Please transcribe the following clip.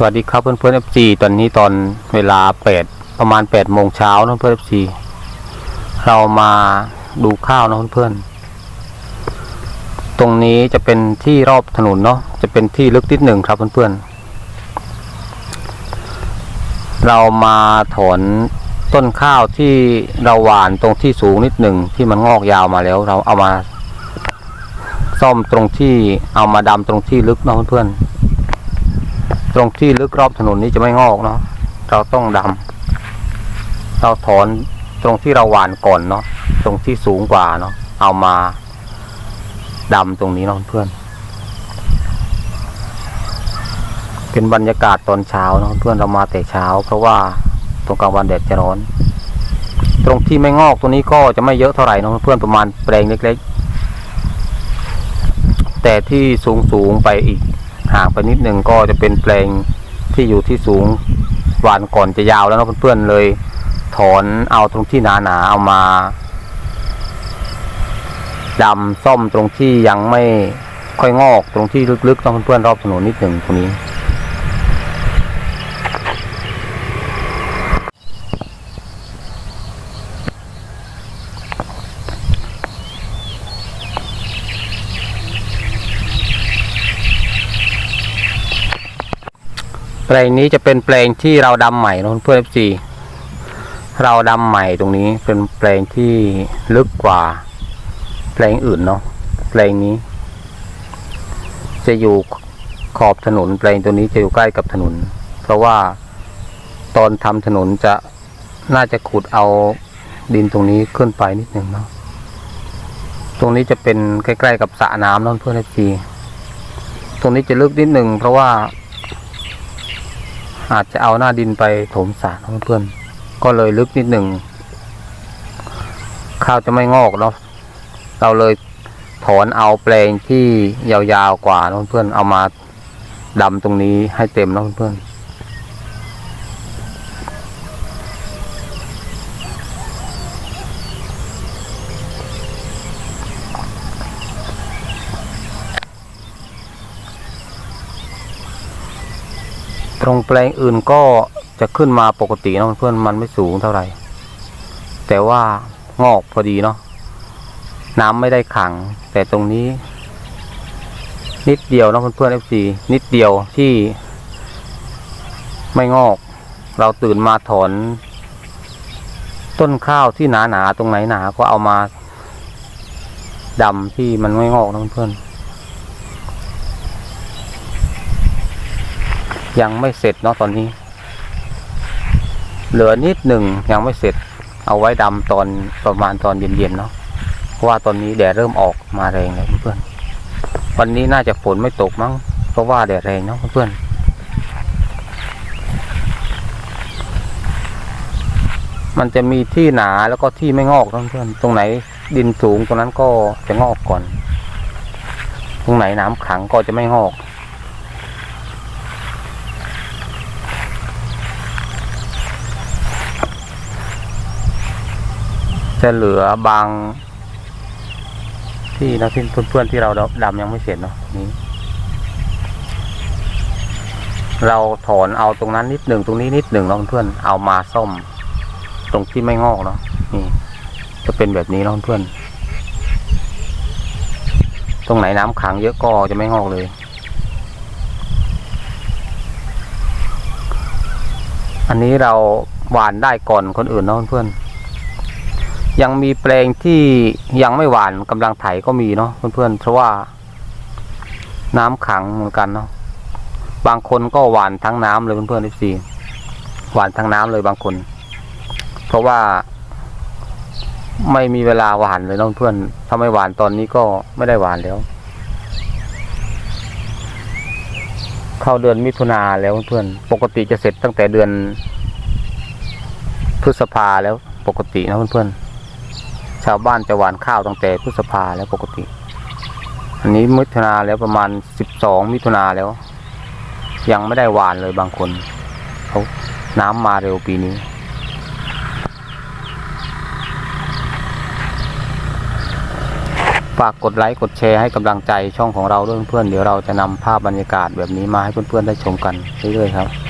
สวัสดีครับเพื่อนเพื่อนเอฟซีตอนนี้ตอนเวลาแปดประมาณแปดโมงเช้านะเพื่อนเอฟซีเรามาดูข้าวนะเพื่อนๆตรงนี้จะเป็นที่รอบถนนเนาะจะเป็นที่ลึกนิดหนึ่งครับเพื่อนๆเรามาถอนต้นข้าวที่เราหว่านตรงที่สูงนิดหนึ่งที่มันงอกยาวมาแล้ว เราเอามา ซ่อมตรงที่เอามาดำตรงที่ลึกเนาะเพื่อน ตรงที่ลึกรอบถนนนี้จะไม่งอกเนาะเราต้องดำเราถอนตรงที่เราหวานก่อนเนาะตรงที่สูงกว่าเนาะเอามาดำตรงนี้เนาะเพื่อน เป็นบรรยากาศตอนเช้าเนาะเพื่อนเรามาแต่เช้า เพราะว่าตรงกลางวันแดดจะร้อน ตรงที่ไม่งอกตรงนี้ก็จะไม่เยอะเท่าไหร่เนาะเพื่อนประมาณแปลงเล็ก ๆ แต่ที่สูงสูงๆไปอีก ห่างไปนิดหนึ่งก็จะเป็นแปลงที่อยู่ที่สูงหวานก่อนจะยาวแล้วเนาะเพื่อนๆเลย ถอนเอาตรงที่หนาๆเอามาดำซ่อมตรงที่ยังไม่ค่อยงอกตรงที่ลึกๆต้องเพื่อนๆรอบถนนนิดหนึ่งตรงนี้ แปลงนี้จะเป็นแปลงที่เราดำใหม่นะเพื่อนเอฟซีเราดำใหม่ตรงนี้เป็นแปลงที่ลึกกว่า แปลงอื่นเนาะแปลงนี้ จะอยู่ขอบถนน แปลงตัวนี้จะอยู่ใกล้กับถนน เพราะว่าตอนทำถนนจะน่าจะขุดเอาดินตรงนี้ขึ้นไปนิดหนึ่งเนาะตรงนี้จะเป็นใกล้ ๆ กับสระน้ำเนาะเพื่อนเอฟซีตรงนี้จะลึกนิดหนึ่งเพราะว่า อาจจะเอาหน้าดินไปถมสระนเพื่อนก็เลยลึกนิดหนึ่งข้าวจะไม่งอกเนาะเราเลยถอนเอาแปลงที่ยาวๆกว่านเพื่อนเอามาดำตรงนี้ให้เต็มนะเพื่อน ตรงแปลงอื่นก็จะขึ้นมาปกตินะเพื่อนมันไม่สูงเท่าไหร่ แต่ว่างอกพอดีเนาะน้ำไม่ได้ขัง แต่ตรงนี้ นิดเดียวนะเพื่อนๆเอฟซีนิดเดียวที่ ไม่งอก เราตื่นมาถอน ต้นข้าวที่หนาๆตรงไหนหนาก็เอามาดำที่มันไม่งอกนะเพื่อนๆ ยังไม่เสร็จเนาะตอนนี้ เหลือนิดหนึ่งยังไม่เสร็จ เอาไว้ดำตอนประมาณตอนเย็นๆเนาะเพราะว่าตอนนี้แดดเริ่มออกมาแรงแล้วเพื่อนๆวันนี้น่าจะฝนไม่ตกมั้งเพราะว่าแดดแรงเนาะเพื่อนๆมันจะมีที่หนาแล้วก็ที่ไม่งอกเพื่อนๆตรงไหนดินสูงตรงนั้นก็จะงอกก่อน ตรงไหนน้ำขังก็จะไม่งอก จะเหลือบาง ที่นะที่เพื่อนๆที่เราดำยังไม่เสร็จเนาะนี้ เราถอนเอาตรงนั้นนิดหนึ่งตรงนี้นิดหนึ่งเนาะเพื่อนเอามาซ่อมตรงที่ไม่งอกเนาะนี่ จะเป็นแบบนี้เนาะเพื่อน ตรงไหนน้ำขังเยอะก็จะไม่งอกเลย อันนี้เราหวานได้ก่อนคนอื่นเนาะเพื่อน ยังมีแปลงที่ยังไม่หวานกำลังไถก็มีเนาะเพื่อนๆเพราะว่า น้ำขังเหมือนกันเนาะบางคนก็หวานทั้งน้ำเลยเพื่อนๆทุกทีหวานทั้งน้ำเลยบางคน เพราะว่าไม่มีเวลาหวานเลยเนาะเพื่อนถ้าไม่หวานตอนนี้ก็ไม่ได้หวานแล้ว เข้าเดือนมิถุนาแล้วเพื่อนปกติจะเสร็จตั้งแต่เดือนพฤษภาแล้วปกตินะเพื่อนๆ ชาวบ้านจะหวานข้าวตั้งแต่พฤษภาแล้วปกติ อันนี้มิถุนาแล้วประมาณสิบสองมิถุนาแล้ว ยังไม่ได้หวานเลยบางคนเขาน้ำมาเร็วปีนี้ฝากกดไลค์กดแชร์ให้กำลังใจช่องของเราด้วยเพื่อนเดี๋ยวเราจะนำภาพบรรยากาศแบบนี้มาให้เพื่อนๆได้ชมกันเรื่อยๆครับ